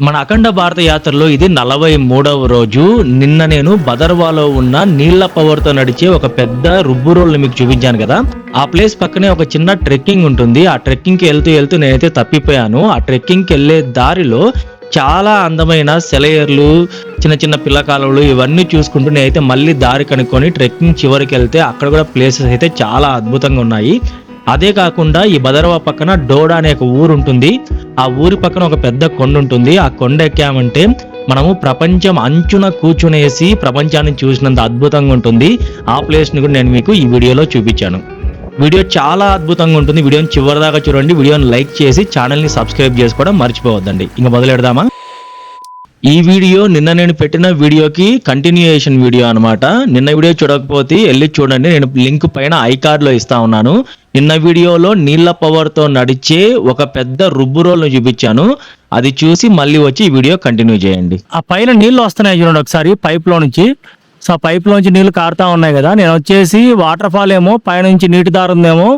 మన అఖండ భారత యాత్రలో ఇది నలభై మూడవ రోజు. నిన్న నేను బదర్వాలో ఉన్న నీళ్ళ పవర్తో నడిచే ఒక పెద్ద రుబ్బు రోల్ని మీకు చూపించాను కదా. ఆ ప్లేస్ పక్కనే ఒక చిన్న ట్రెక్కింగ్ ఉంటుంది. ఆ ట్రెక్కింగ్కి వెళ్తూ వెళ్తూ నేనైతే తప్పిపోయాను. ఆ ట్రెక్కింగ్కి వెళ్ళే దారిలో చాలా అందమైన సెలయర్లు చిన్న చిన్న పిల్లకాలువలు ఇవన్నీ చూసుకుంటూ నేనైతే మళ్ళీ దారి కనుక్కొని ట్రెక్కింగ్ చివరికి వెళ్తే అక్కడ కూడా ప్లేసెస్ అయితే చాలా అద్భుతంగా ఉన్నాయి. అదే కాకుండా ఈ బదరవా పక్కన డోడా అనే ఒక ఊరు ఉంటుంది ఆ ఊరి పక్కన ఒక పెద్ద కొండ ఉంటుంది ఆ కొండ ఎక్కామంటే మనము ప్రపంచం అంచున కూర్చునేసి ప్రపంచాన్ని చూసినంత అద్భుతంగా ఉంటుంది. ఆ ప్లేస్ని కూడా నేను మీకు ఈ వీడియోలో చూపించాను. వీడియో చాలా అద్భుతంగా ఉంటుంది. వీడియోని చివరిదాకా చూడండి. వీడియోని లైక్ చేసి ఛానల్ని సబ్స్క్రైబ్ చేసుకోవడం మర్చిపోవద్దండి. ఇంకా మొదలెడదామా? ఈ వీడియో నిన్న నేను పెట్టిన వీడియోకి కంటిన్యూయేషన్ వీడియో అనమాట నిన్న వీడియో చూడకపోతే వెళ్ళి చూడండి. నేను లింక్ పైన ఐకార్డ్లో ఇస్తా ఉన్నాను. నిన్న వీడియోలో నీళ్ళ పవర్తో నడిచే ఒక పెద్ద రుబ్బు రోల్ను చూపించాను. అది చూసి మళ్ళీ వచ్చి ఈ వీడియో కంటిన్యూ చేయండి. ఆ పైన నీళ్ళు వస్తున్నాయి చూడండి ఒకసారి పైప్లో నుంచి. సో ఆ పైప్లోంచి నీళ్ళు కారుతా ఉన్నాయి కదా. నేను వచ్చేసి వాటర్ ఫాల్ ఏమో పైనుంచి నీటి దారుందేమో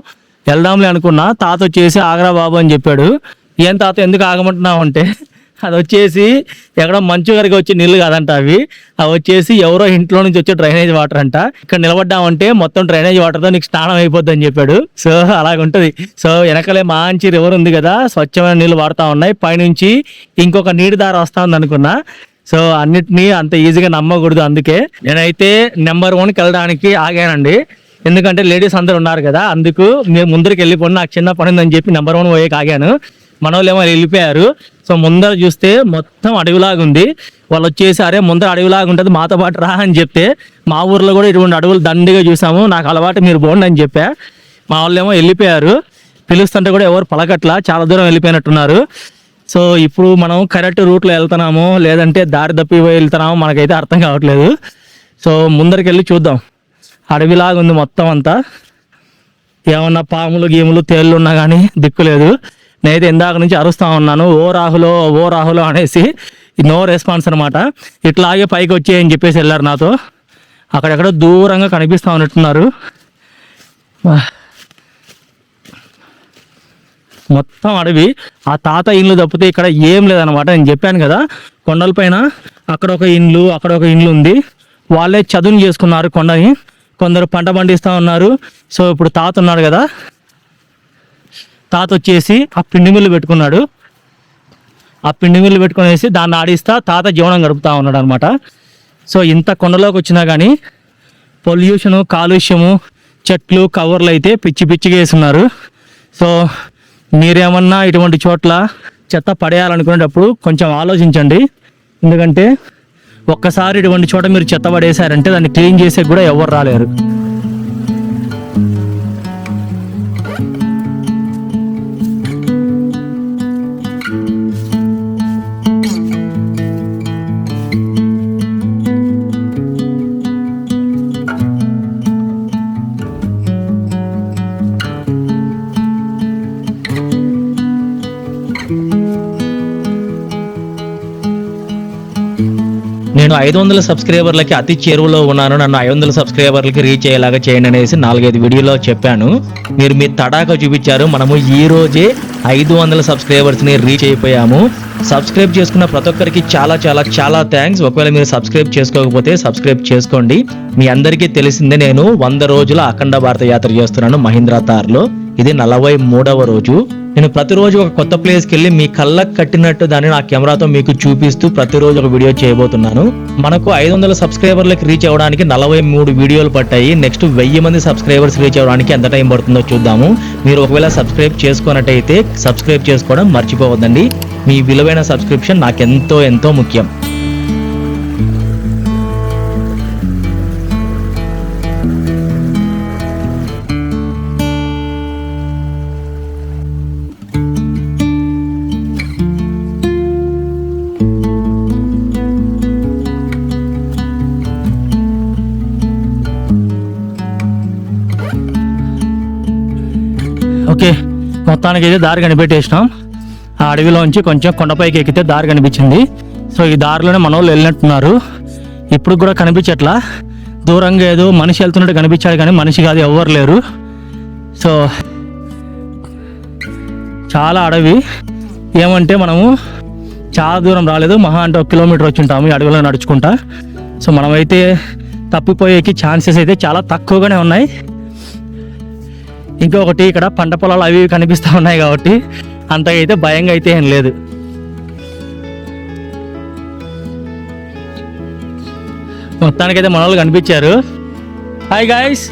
వెళ్దాంలే అనుకున్నా. తాత వచ్చేసి ఆగ్రా బాబు అని చెప్పాడు. ఏం తాత ఎందుకు ఆగమంటున్నావు? అంటే అది వచ్చేసి ఎక్కడో మంచు గారికి వచ్చే నీళ్ళు కాదంట అవి. అవి వచ్చేసి ఎవరో ఇంట్లో నుంచి వచ్చే డ్రైనేజ్ వాటర్ అంట. ఇక్కడ నిలబడ్డామంటే మొత్తం డ్రైనేజ్ వాటర్తో నీకు స్నానం అయిపోద్ది అని చెప్పాడు. సో అలాగ సో వెనకలే మంచి రివర్ ఉంది కదా స్వచ్ఛమైన నీళ్ళు వాడుతూ ఉన్నాయి. పైనుంచి ఇంకొక నీటి దారి వస్తా ఉంది అనుకున్నా. సో అన్నిటినీ అంత ఈజీగా నమ్మకూడదు అందుకే. నేనైతే నెంబర్ వన్కి వెళ్ళడానికి ఆగానండి. ఎందుకంటే లేడీస్ అందరు ఉన్నారు కదా అందుకు మేము ముందరికి వెళ్ళిపోయి నాకు చిన్న పని ఉందని చెప్పి నెంబర్ వన్ పోయే ఆగాను. మన ఏమో వెళ్ళిపోయారు. సో ముందర చూస్తే మొత్తం అడవిలాగా ఉంది. వాళ్ళు వచ్చేసి అరే ముందర అడవిలాగా ఉంటుంది మాతో పాటు రా అని చెప్తే మా ఊర్లో కూడా ఇటువంటి అడవులు దండిగా చూసాము. నాకు అలవాటు మీరు బాగుండి అని చెప్పా. మా వాళ్ళేమో వెళ్ళిపోయారు. పిలుస్తుంటే కూడా ఎవరు పలకట్లా చాలా దూరం వెళ్ళిపోయినట్టున్నారు. సో ఇప్పుడు మనం కరెక్ట్ రూట్లో వెళ్తున్నాము లేదంటే దారి తప్పి వెళ్తున్నాము మనకైతే అర్థం కావట్లేదు. సో ముందరికి వెళ్ళి చూద్దాం. అడవిలాగా ఉంది మొత్తం అంతా. ఏమన్నా పాములు గీములు తేళ్ళు ఉన్నా కానీ దిక్కులేదు నేనైతే ఇందాక నుంచి అరుస్తా ఉన్నాను ఓ రాహులో ఓ రాహులో అనేసి నో రెస్పాన్స్ అనమాట ఇట్లాగే పైకి వచ్చేయని చెప్పేసి వెళ్ళారు నాతో. అక్కడెక్కడ దూరంగా కనిపిస్తూ ఉన్నట్టున్నారు. మొత్తం అడవి ఆ తాత ఇండ్లు తప్పితే ఇక్కడ ఏం లేదనమాట నేను చెప్పాను కదా కొండలపైన అక్కడ ఒక ఇండ్లు అక్కడ ఒక ఇండ్లు ఉంది. వాళ్ళే చదును చేసుకున్నారు కొండని. కొందరు పంట పండిస్తూ ఉన్నారు. సో ఇప్పుడు తాత ఉన్నాడు కదా తాత వచ్చేసి ఆ పిండి మిల్లు పెట్టుకున్నాడు. ఆ పిండి మిల్లు పెట్టుకునేసి దాన్ని ఆడిస్తా తాత జీవనం గడుపుతా ఉన్నాడు అనమాట సో ఇంత కొండలోకి వచ్చినా కానీ పొల్యూషను కాలుష్యము చెట్లు కవర్లు అయితే పిచ్చి పిచ్చిగా వేస్తున్నారు. సో మీరేమన్నా ఇటువంటి చోట్ల చెత్త పడేయాలనుకునేటప్పుడు కొంచెం ఆలోచించండి. ఎందుకంటే ఒక్కసారి ఇటువంటి చోట మీరు చెత్త పడేశారంటే దాన్ని క్లీన్ చేసే కూడా ఎవరు రాలేరు. నేను ఐదు వందల సబ్స్క్రైబర్లకి అతి చేరువలో ఉన్నాను. నన్ను ఐదు వందల సబ్స్క్రైబర్లకి రీచ్ అయ్యేలాగా చేయండి అనేసి నాలుగైదు వీడియోలో చెప్పాను. మీరు మీ తడాక చూపించారు. మనము ఈ రోజే ఐదు వందల సబ్స్క్రైబర్స్ని రీచ్ అయిపోయాము. సబ్స్క్రైబ్ చేసుకున్న ప్రతి ఒక్కరికి చాలా చాలా చాలా థ్యాంక్స్ ఒకవేళ మీరు సబ్స్క్రైబ్ చేసుకోకపోతే సబ్స్క్రైబ్ చేసుకోండి. మీ అందరికీ తెలిసిందే నేను వంద రోజుల అఖండ భారత యాత్ర చేస్తున్నాను మహీంద్రా తార్లో. ఇది నలభై మూడవ రోజు. నేను ప్రతిరోజు ఒక కొత్త ప్లేస్కి వెళ్ళి మీ కళ్ళకు కట్టినట్టు దాన్ని నా కెమెరాతో మీకు చూపిస్తూ ప్రతిరోజు ఒక వీడియో చేయబోతున్నాను. మనకు ఐదు వందల సబ్స్క్రైబర్లకు రీచ్ అవ్వడానికి నలభై మూడు వీడియోలు పట్టాయి. నెక్స్ట్ వెయ్యి మంది సబ్స్క్రైబర్స్ రీచ్ అవ్వడానికి ఎంత టైం పడుతుందో చూద్దాము. మీరు ఒకవేళ సబ్స్క్రైబ్ చేసుకున్నట్టయితే సబ్స్క్రైబ్ చేసుకోవడం మర్చిపోవద్దండి. మీ విలువైన సబ్స్క్రిప్షన్ నాకు ఎంతో ఎంతో ముఖ్యం. మొత్తానికి అయితే దారి కనిపెట్టేసినాం. ఆ అడవిలోంచి కొంచెం కొండపైకి ఎక్కితే దారి కనిపించింది. సో ఈ దారిలోనే మన వాళ్ళు వెళ్ళినట్టున్నారు. ఇప్పుడు కూడా కనిపించట్లా. దూరంగా ఏదో మనిషి వెళ్తున్నట్టు కనిపించాడు కానీ మనిషి కాదు ఎవ్వరు లేరు. సో చాలా అడవి. ఏమంటే మనము చాలా దూరం రాలేదు. మహా అంటే ఒక కిలోమీటర్ వచ్చి ఉంటాము ఈ అడవిలో నడుచుకుంటా. సో మనమైతే తప్పిపోయేకి ఛాన్సెస్ అయితే చాలా తక్కువగానే ఉన్నాయి. ఇంకొకటి ఇక్కడ పంట పొలాలు అవి కనిపిస్తూ ఉన్నాయి కాబట్టి అంతగా అయితే భయంగా అయితే ఏం లేదు. మొత్తానికైతే మన వాళ్ళు కనిపించారు. హాయ్ గాయస్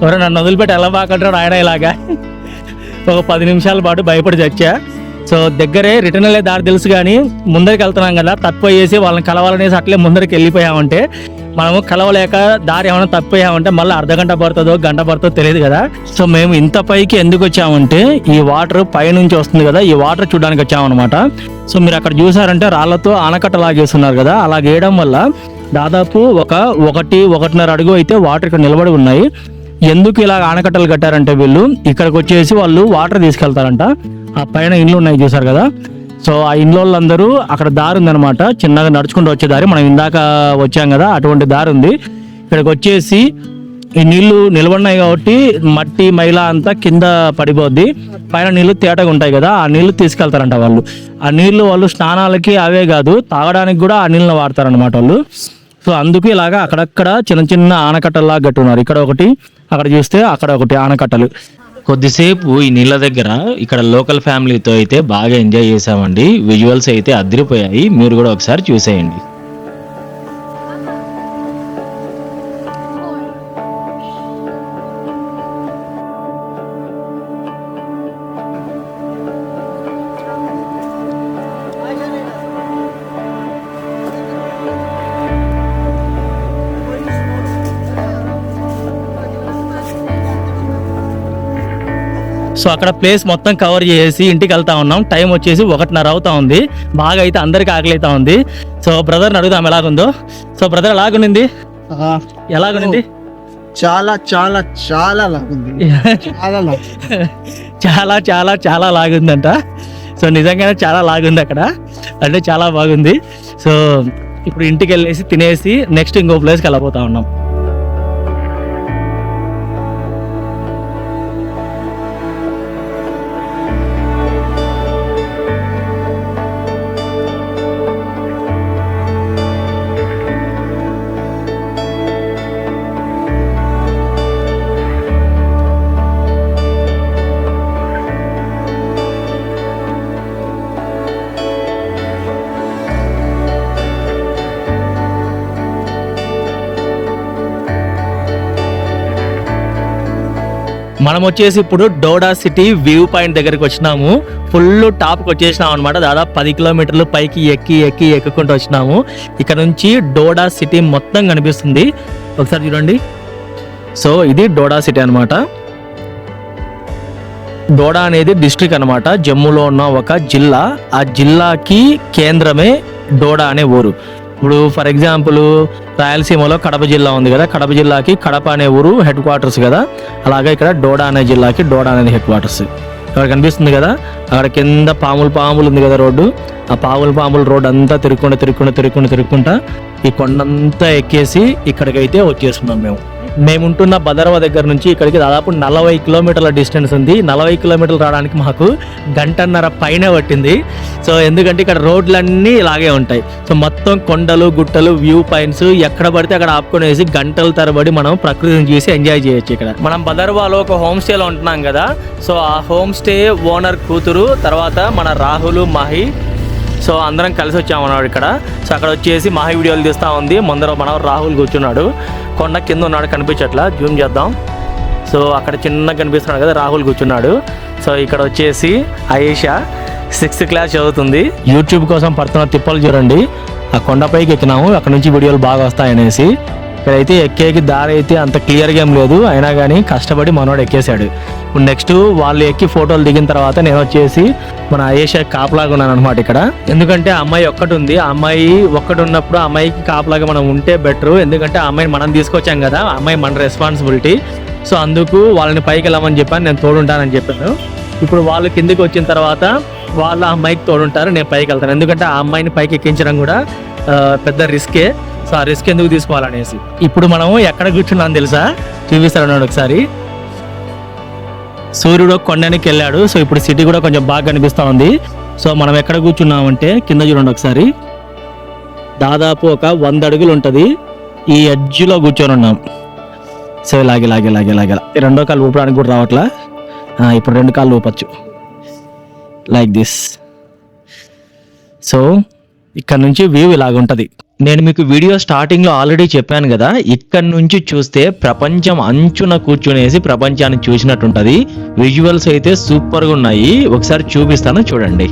ఎవరో నన్ను వదిలిపెట్టి ఎలా బాగుంటాడు ఆయన ఇలాగా? ఒక పది నిమిషాల పాటు భయపడి చచ్చా. సో దగ్గరే రిటర్న్ వెళ్ళే దారి తెలుసు కానీ ముందరికి వెళ్తున్నాం కదా తప్పిపోయేసి వాళ్ళని కలవాలనేసి అట్లే ముందరికి వెళ్ళిపోయామంటే మనము కలవలేక దారి ఏమైనా తప్పేయామంటే మళ్ళీ అర్ధ గంట పడుతుందో గంట పడుతుందో తెలియదు కదా. సో మేము ఇంత పైకి ఎందుకు వచ్చామంటే ఈ వాటర్ పైనుంచి వస్తుంది కదా ఈ వాటర్ చూడడానికి వచ్చామన్నమాట. సో మీరు అక్కడ చూసారంటే రాళ్ళతో ఆనకట్ట లాగేస్తున్నారు కదా అలా వేయడం వల్ల దాదాపు ఒక ఒకటి ఒకటిన్నర అడుగు అయితే వాటర్ ఇక్కడ నిలబడి ఉన్నాయి. ఎందుకు ఇలా ఆనకట్టలు కట్టారంటే వీళ్ళు ఇక్కడికి వచ్చేసి వాళ్ళు వాటర్ తీసుకెళ్తారంట. ఆ పైన ఇండ్లు ఉన్నాయి చూసారు కదా. సో ఆ ఇంట్లో వాళ్ళందరూ అక్కడ దారి ఉందనమాట చిన్నగా నడుచుకుంటూ వచ్చే దారి. మనం ఇందాక వచ్చాం కదా అటువంటి దారి ఉంది. ఇక్కడికి వచ్చేసి ఈ నీళ్ళు నిలబడినాయి కాబట్టి మట్టి మైల అంతా కింద పడిపోద్ది. పైన నీళ్ళు తేటగా ఉంటాయి కదా ఆ నీళ్ళు తీసుకెళ్తారంట వాళ్ళు. ఆ నీళ్ళు వాళ్ళు స్నానాలకి అవే కాదు తాగడానికి కూడా ఆ నీళ్ళని వాడతారనమాట వాళ్ళు. సో అందుకు ఇలాగా అక్కడక్కడ చిన్న చిన్న ఆనకట్టల్లా కట్టున్నారు. ఇక్కడ ఒకటి అక్కడ చూస్తే అక్కడ ఒకటి ఆనకట్టలు. కొద్దిసేపు ఈ నీళ్ళ దగ్గర ఇక్కడ లోకల్ ఫ్యామిలీతో అయితే బాగా ఎంజాయ్ చేసామండి విజువల్స్ అయితే అదిరిపోయాయి. మీరు కూడా ఒకసారి చూసేయండి. సో అక్కడ ప్లేస్ మొత్తం కవర్ చేసి ఇంటికి వెళ్తా ఉన్నాం. టైం వచ్చేసి ఒకటిన్నర అవుతా ఉంది. బాగా అయితే అందరికి ఆకలి అవుతా ఉంది. సో బ్రదర్ని అడుగుదాం ఎలాగుందో. సో బ్రదర్ ఎలాగుండింది? ఆ, ఎలాగుండింది? చాలా చాలా చాలా లాగుంది. చాలా చాలా చాలా చాలా లాగుందంట. సో నిజంగానే చాలా లాగుంది అక్కడ. అంటే చాలా బాగుంది. సో ఇప్పుడు ఇంటికి వెళ్ళేసి తినేసి నెక్స్ట్ ఇంకో ప్లేస్కి వెళ్ళబోతా ఉన్నాం. మనం వచ్చేసి ఇప్పుడు డోడా సిటీ వ్యూ పాయింట్ దగ్గరికి వచ్చినాము. ఫుల్ టాప్కి వచ్చేసినాం అనమాట దాదాపు పది కిలోమీటర్లు పైకి ఎక్కి ఎక్కి ఎక్కుకుంటూ వచ్చినాము. ఇక్కడ నుంచి డోడా సిటీ మొత్తం కనిపిస్తుంది. ఒకసారి చూడండి. సో ఇది డోడా సిటీ అనమాట డోడా అనేది డిస్ట్రిక్ట్ అనమాట జమ్మూలో ఉన్న ఒక జిల్లా. ఆ జిల్లాకి కేంద్రమే డోడా అనే ఊరు. ఇప్పుడు ఫర్ ఎగ్జాంపుల్ రాయలసీమలో కడప జిల్లా ఉంది కదా కడప జిల్లాకి కడప అనే ఊరు హెడ్ క్వార్టర్స్ కదా. అలాగే ఇక్కడ డోడా అనే జిల్లాకి డోడా అనేది హెడ్ క్వార్టర్స్ ఇక్కడ కనిపిస్తుంది కదా అక్కడ కింద పాములు పాములు ఉంది కదా రోడ్డు. ఆ పాములు పాములు రోడ్డు అంతా తిరుక్కుంటూ తిరుక్కుంటూ తిరుక్కుంటూ తిరుక్కుంటా ఈ కొండంతా ఎక్కేసి ఇక్కడికైతే వచ్చేస్తున్నాం మేము. మేముంటున్న బదరవ దగ్గర నుంచి ఇక్కడికి దాదాపు నలభై కిలోమీటర్ల డిస్టెన్స్ ఉంది. నలభై కిలోమీటర్లు రావడానికి మాకు గంటన్నర పైనే పట్టింది. సో ఎందుకంటే ఇక్కడ రోడ్లన్నీ ఇలాగే ఉంటాయి. సో మొత్తం కొండలు గుట్టలు వ్యూ పాయింట్స్ ఎక్కడ పడితే అక్కడ ఆపుకునేసి గంటల తరబడి మనం ప్రకృతిని చూసి ఎంజాయ్ చేయొచ్చు ఇక్కడ. మనం బదర్వాలో ఒక హోమ్ స్టేలో ఉంటున్నాం కదా. సో ఆ హోమ్ స్టే ఓనర్ కూతురు తర్వాత మన రాహుల్ మహి. సో అందరం కలిసి వచ్చామన్నాడు ఇక్కడ. సో అక్కడ వచ్చేసి మహి వీడియోలు తీస్తా ఉంది. ముందర మన రాహుల్ కూర్చున్నాడు. కొండ కింద ఉన్నాడు కనిపించట్లా. జూమ్ చేద్దాం. సో అక్కడ చిన్నగా కనిపిస్తున్నాడు కదా రాహుల్ కూర్చున్నాడు. సో ఇక్కడ వచ్చేసి అయేషా సిక్స్త్ క్లాస్ చదువుతుంది. యూట్యూబ్ కోసం పడుతున్న తిప్పలు చూడండి. ఆ కొండపైకి ఎక్కినాము అక్కడ నుంచి వీడియోలు బాగా వస్తాయనేసి. ఇక్కడైతే ఎక్కేకి దారి అయితే అంత క్లియర్గా ఏం లేదు. అయినా కానీ కష్టపడి మనోడు ఎక్కేశాడు. ఇప్పుడు నెక్స్ట్ వాళ్ళు ఎక్కి ఫోటోలు దిగిన తర్వాత నేను వచ్చేసి మన ఏషియా కాపలాగా ఉన్నాను అనమాట ఇక్కడ. ఎందుకంటే ఆ అమ్మాయి ఒక్కటి ఉంది ఆ అమ్మాయి ఒక్కటి ఉన్నప్పుడు అమ్మాయికి కాపలాగా మనం ఉంటే బెటర్. ఎందుకంటే ఆ అమ్మాయిని మనం తీసుకొచ్చాం కదా అమ్మాయి మన రెస్పాన్సిబిలిటీ సో అందుకు వాళ్ళని పైకి వెళ్ళమని చెప్పాను. నేను తోడుంటానని చెప్పాను. ఇప్పుడు వాళ్ళు కిందికి వచ్చిన తర్వాత వాళ్ళ ఆ అమ్మాయికి తోడుంటారు. నేను పైకి వెళ్తాను. ఎందుకంటే ఆ అమ్మాయిని పైకి ఎక్కించడం కూడా పెద్ద రిస్కే సో ఆ రిస్క్ ఎందుకు తీసుకోవాలనేసి. ఇప్పుడు మనం ఎక్కడ కూర్చున్నాం తెలుసా? చూపిస్తారన్నాడు ఒకసారి. సూర్యుడు కొండనికి వెళ్ళాడు. సో ఇప్పుడు సిటీ కూడా కొంచెం బాగా కనిపిస్తూ ఉంది. సో మనం ఎక్కడ కూర్చున్నామంటే కింద చూడండి ఒకసారి. దాదాపు ఒక వంద అడుగులు ఉంటుంది. ఈ ఎడ్జ్లో కూర్చొని ఉన్నాం. సో ఇలాగే ఇలాగే ఇలాగే ఇలాగే రెండో కాలు ఊపడానికి కూడా రావట్లా? ఇప్పుడు రెండు కాళ్ళు ఊపచ్చు. లైక్ దిస్ సో ఇక్కడ నుంచి వ్యూ ఇలాగ ఉంటుంది నేను మీకు వీడియో స్టార్టింగ్లో ఆల్రెడీ చెప్పాను కదా ఇక్కడ నుంచి చూస్తే ప్రపంచం అంచున కూర్చునేసి ప్రపంచాన్ని చూసినట్టుంటది. విజువల్స్ అయితే సూపర్గా ఉన్నాయి. ఒకసారి చూపిస్తాను చూడండి.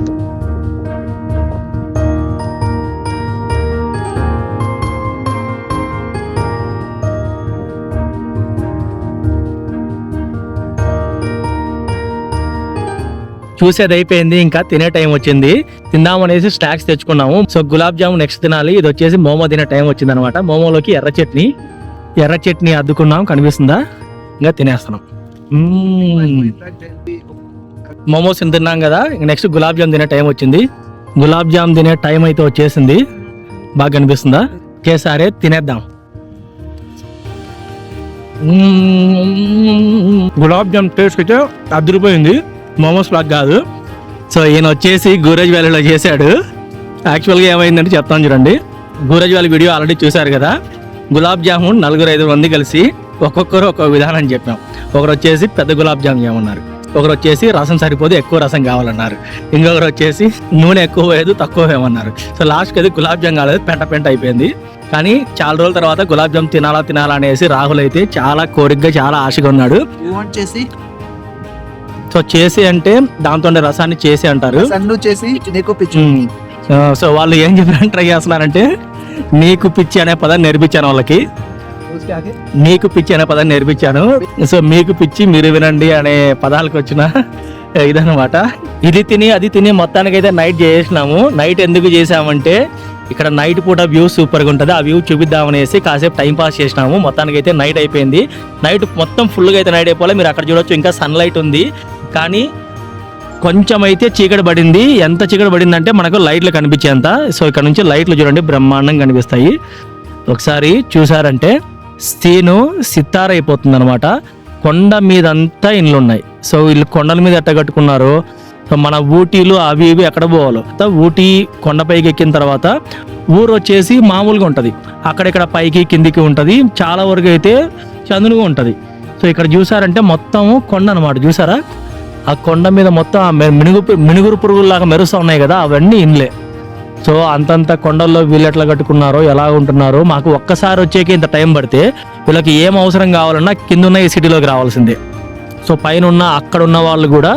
చూసేది అయిపోయింది ఇంకా తినే టైం వచ్చింది. తిందామనేసి స్నాక్స్ తెచ్చుకున్నాము. సో గులాబ్ జామున్ నెక్స్ట్ తినాలి. ఇది వచ్చేసి మోమో తినే టైం వచ్చింది అనమాట మోమోలోకి ఎర్ర చట్నీ ఎర్ర చట్నీ అద్దుకున్నాం. కనిపిస్తుందా? ఇంకా తినేస్తున్నాం. మోమోస్ తిన్నాం కదా. నెక్స్ట్ గులాబ్ జామ్ తినే టైం వచ్చింది. గులాబ్ జామ్ తినే టైం అయితే వచ్చేసింది. బాగా కనిపిస్తుందా? ఒకేసారి తినేద్దాం. గులాబ్ జామ్ టేస్ట్ అయితే అదిరిపోయింది. మోమోస్ లాగా కాదు. సో ఈయన వచ్చేసి గూరేజ్ వ్యాలీలో చేశాడు. యాక్చువల్గా ఏమైందంటే చెప్తాను చూడండి. గూరేజ్ వ్యాలీ వీడియో ఆల్రెడీ చూశారు కదా. గులాబ్ జామున్ నలుగురు ఐదు మంది కలిసి ఒక్కొక్కరు ఒక్కొక్క విధానం చెప్పాం. ఒకరు వచ్చేసి పెద్ద గులాబ్ జామ్ చేయమన్నారు. ఒకరు వచ్చేసి రసం సరిపోదు ఎక్కువ రసం కావాలన్నారు. ఇంకొకరు వచ్చేసి నూనె ఎక్కువ వేయదు తక్కువ వేయమన్నారు. సో లాస్ట్కి అది గులాబ్ జామ్ కాలేదు పెంట పెంట అయిపోయింది. కానీ చాలా రోజుల తర్వాత గులాబ్ జామ్ తినాలా తినాలా అనేసి రాహుల్ అయితే చాలా కోరికగా చాలా ఆశగా ఉన్నాడు. చేసి సో చేసి అంటే దాంతో రసాన్ని చేసి అంటారు. సన్ను చేసి నీకు పిచ్చు. సో వాళ్ళు ఏం చెప్పడానికి ట్రై చేస్తున్నారంటే నీకు పిచ్చి అనే పదాన్ని నేర్పించాను వాళ్ళకి. మీకు పిచ్చి అనే పదాన్ని నేర్పించాను. సో మీకు పిచ్చి మీరు వినండి అనే పదాలకు వచ్చిన ఇదనమాట ఇది తిని అది తిని మొత్తానికి అయితే నైట్ చేసినాము నైట్ ఎందుకు చేసామంటే ఇక్కడ నైట్ పూట వ్యూ సూపర్గా ఉంటుంది. ఆ వ్యూ చూపిద్దామనేసి కాసేపు టైం పాస్ చేసినాము. మొత్తానికి అయితే నైట్ అయిపోయింది. నైట్ మొత్తం ఫుల్గా అయితే నైట్ అయిపోలే. మీరు అక్కడ చూడొచ్చు. ఇంకా సన్లైట్ ఉంది. కానీ కొంచెం అయితే చీకటి పడింది. ఎంత చీకటి పడింది అంటే మనకు లైట్లు కనిపించేంత. సో ఇక్కడ నుంచి లైట్లు చూడండి బ్రహ్మాండంగా కనిపిస్తాయి. ఒకసారి చూసారంటే సీను సితార అయిపోతుంది అనమాట కొండ మీదంతా ఇండ్లు ఉన్నాయి. సో వీళ్ళు కొండల మీద ఎట్ట కట్టుకున్నారు సో మన ఊటీలు అవి ఇవి ఎక్కడ పోవాలో? ఊటీ కొండపైకి ఎక్కిన తర్వాత ఊరు వచ్చేసి మామూలుగా ఉంటుంది. అక్కడిక్కడ పైకి కిందికి ఉంటుంది. చాలా వరకు అయితే చదునుగా ఉంటుంది. సో ఇక్కడ చూసారంటే మొత్తం కొండ అనమాట చూసారా ఆ కొండ మీద మొత్తం ఆ మినుగు మినుగురు పురుగుల్లాగా మెరుస్తూ ఉన్నాయి కదా అవన్నీ ఇండ్లే. సో అంతంత కొండల్లో వీళ్ళు ఎట్లా కట్టుకున్నారో ఎలా ఉంటున్నారో మాకు ఒక్కసారి వచ్చేకి ఇంత టైం పడితే వీళ్ళకి ఏం అవసరం కావాలన్నా కింద ఉన్న ఈ సిటీలోకి రావాల్సిందే. సో పైన ఉన్న అక్కడ ఉన్న వాళ్ళు కూడా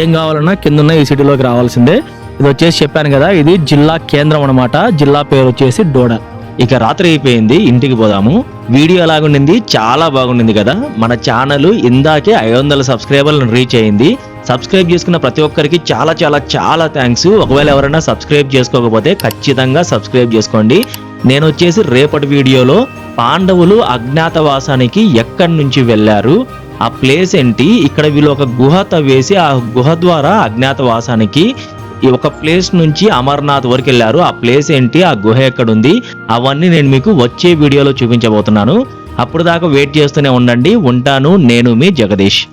ఏం కావాలన్నా కింద ఉన్న ఈ సిటీలోకి రావాల్సిందే. ఇది వచ్చేసి చెప్పాను కదా ఇది జిల్లా కేంద్రం అన్నమాట. జిల్లా పేరు వచ్చేసి డోడా. ఇక రాత్రి అయిపోయింది ఇంటికి పోదాము. వీడియో ఎలాగుండింది? చాలా బాగుండింది కదా. మన ఛానల్ ఇందాకే ఐదు వందల సబ్స్క్రైబర్లను రీచ్ అయింది. సబ్స్క్రైబ్ చేసుకున్న ప్రతి ఒక్కరికి చాలా చాలా చాలా థ్యాంక్స్. ఒకవేళ ఎవరైనా సబ్స్క్రైబ్ చేసుకోకపోతే ఖచ్చితంగా సబ్స్క్రైబ్ చేసుకోండి. నేను వచ్చేసి రేపటి వీడియోలో పాండవులు అజ్ఞాతవాసానికి ఎక్కడి నుంచి వెళ్ళారు? ఆ ప్లేస్ ఏంటి? ఇక్కడ వీళ్ళు ఒక గుహ తవ్వేసి ఆ గుహ ద్వారా అజ్ఞాతవాసానికి ఈ ఒక ప్లేస్ నుంచి అమర్నాథ్ వరకు వెళ్ళారు. ఆ ప్లేస్ ఏంటి? ఆ గుహ ఎక్కడుంది? అవన్నీ నేను మీకు వచ్చే వీడియోలో చూపించబోతున్నాను. అప్పుడు దాకా వెయిట్ చేస్తూనే ఉండండి. ఉంటాను నేను మీ జగదీష్.